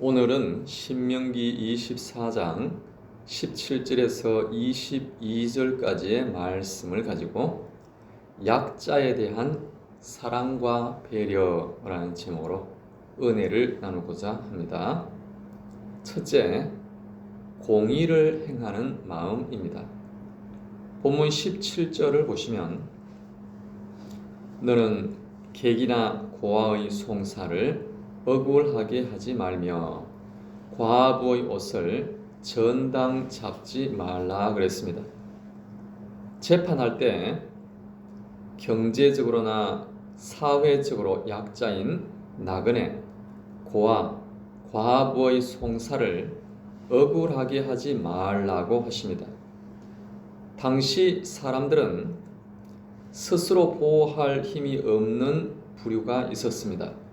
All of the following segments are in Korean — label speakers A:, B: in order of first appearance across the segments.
A: 오늘은 신명기 24장 17절에서 22절까지의 말씀을 가지고 약자에 대한 사랑과 배려라는 제목으로 은혜를 나누고자 합니다. 첫째, 공의를 행하는 마음입니다. 본문 17절을 보시면 너는 객이나 고아의 송사를 억울하게 하지 말며 과부의 옷을 전당 잡지 말라 그랬습니다. 재판할 때 경제적으로나 사회적으로 약자인 나그네, 고아, 과부의 송사를 억울하게 하지 말라고 하십니다. 당시 사람들은 스스로 보호할 힘이 없는 부류가 있었습니다.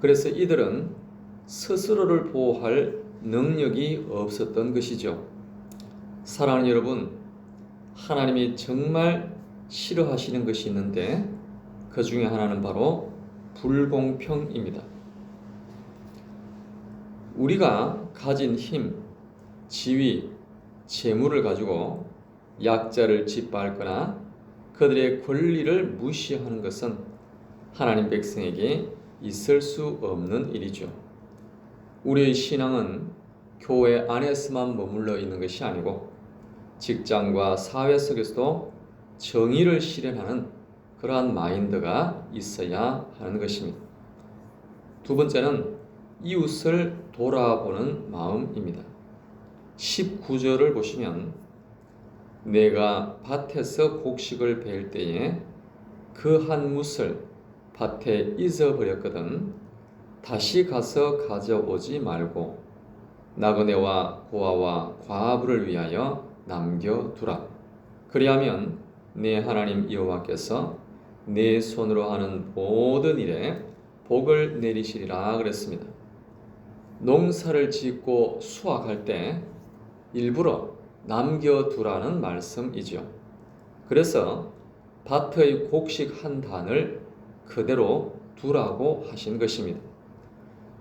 A: 그래서 이들은 스스로를 보호할 능력이 없었던 것이죠. 사랑하는 여러분, 하나님이 정말 싫어하시는 것이 있는데 그 중에 하나는 바로 불공평입니다. 우리가 가진 힘, 지위, 재물을 가지고 약자를 짓밟거나 그들의 권리를 무시하는 것은 하나님 백성에게 있을 수 없는 일이죠. 우리의 신앙은 교회 안에서만 머물러 있는 것이 아니고 직장과 사회 속에서도 정의를 실현하는 그러한 마인드가 있어야 하는 것입니다. 두 번째는 이웃을 돌아보는 마음입니다. 19절을 보시면 내가 밭에서 곡식을 벨 때에 그 한 뭇을 밭에 잊어버렸거든 다시 가서 가져오지 말고 나그네와 고아와 과부를 위하여 남겨두라. 그리하면 내 하나님 여호와께서 내 손으로 하는 모든 일에 복을 내리시리라 그랬습니다. 농사를 짓고 수확할 때 일부러 남겨두라는 말씀이죠. 그래서 밭의 곡식 한 단을 그대로 두라고 하신 것입니다.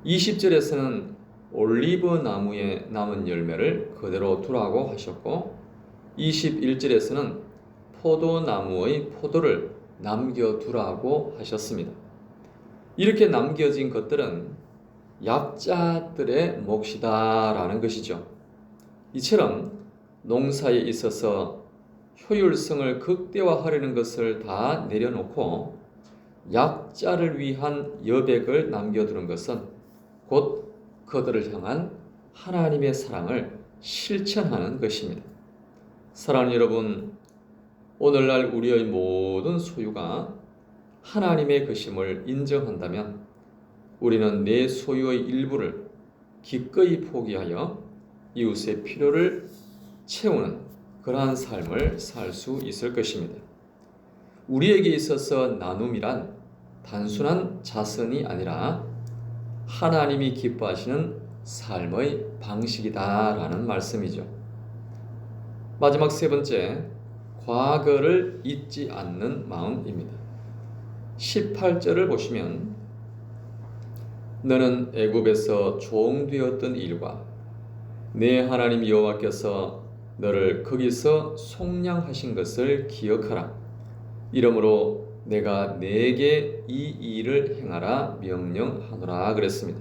A: 20절에서는 올리브 나무에 남은 열매를 그대로 두라고 하셨고 21절에서는 포도나무의 포도를 남겨두라고 하셨습니다. 이렇게 남겨진 것들은 약자들의 몫이다라는 것이죠. 이처럼 농사에 있어서 효율성을 극대화하려는 것을 다 내려놓고 약자를 위한 여백을 남겨두는 것은 곧 그들을 향한 하나님의 사랑을 실천하는 것입니다. 사랑하는 여러분, 오늘날 우리의 모든 소유가 하나님의 것임을 인정한다면 우리는 내 소유의 일부를 기꺼이 포기하여 이웃의 필요를 채우는 그러한 삶을 살 수 있을 것입니다. 우리에게 있어서 나눔이란 단순한 자선이 아니라 하나님이 기뻐하시는 삶의 방식이다라는 말씀이죠. 마지막 세 번째, 과거를 잊지 않는 마음입니다. 18절을 보시면 너는 애굽에서 종되었던 일과 내 하나님 여호와께서 너를 거기서 속량하신 것을 기억하라. 이러므로 내가 내게 이 일을 행하라 명령하노라 그랬습니다.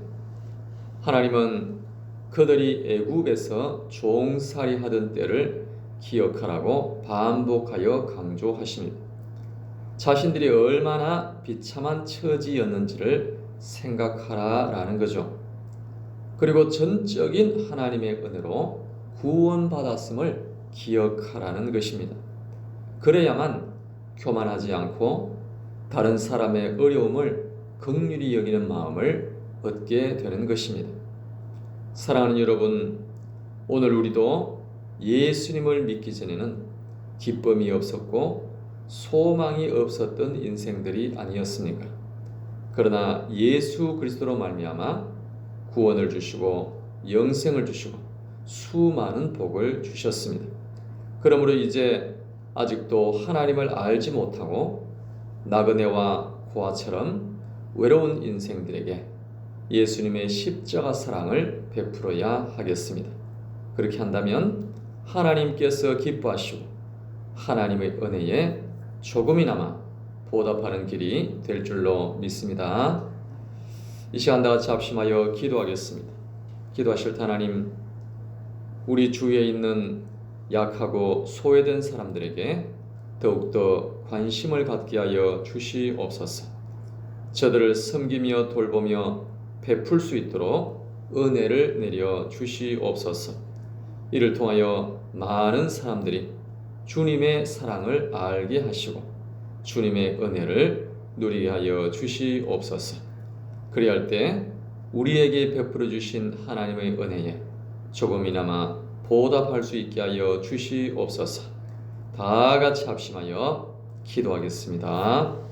A: 하나님은 그들이 애굽에서 종살이 하던 때를 기억하라고 반복하여 강조하십니다. 자신들이 얼마나 비참한 처지였는지를 생각하라라는 거죠. 그리고 전적인 하나님의 은혜로 구원받았음을 기억하라는 것입니다. 그래야만 교만하지 않고 다른 사람의 어려움을 극률히 여기는 마음을 얻게 되는 것입니다. 사랑하는 여러분, 오늘 우리도 예수님을 믿기 전에는 기쁨이 없었고 소망이 없었던 인생들이 아니었습니까? 그러나 예수 그리스도로 말미암아 구원을 주시고 영생을 주시고 수많은 복을 주셨습니다. 그러므로 이제 아직도 하나님을 알지 못하고 나그네와 고아처럼 외로운 인생들에게 예수님의 십자가 사랑을 베풀어야 하겠습니다. 그렇게 한다면 하나님께서 기뻐하시고 하나님의 은혜에 조금이나마 보답하는 길이 될 줄로 믿습니다. 이 시간 다 같이 합심하여 기도하겠습니다. 기도하실 때 하나님, 우리 주위에 있는 약하고 소외된 사람들에게 더욱더 관심을 갖게 하여 주시옵소서. 저들을 섬기며 돌보며 베풀 수 있도록 은혜를 내려 주시옵소서. 이를 통하여 많은 사람들이 주님의 사랑을 알게 하시고 주님의 은혜를 누리게 하여 주시옵소서. 그리할 때 우리에게 베풀어 주신 하나님의 은혜에 조금이나마 보답할 수 있게 하여 주시옵소서. 다 같이 합심하여 기도하겠습니다.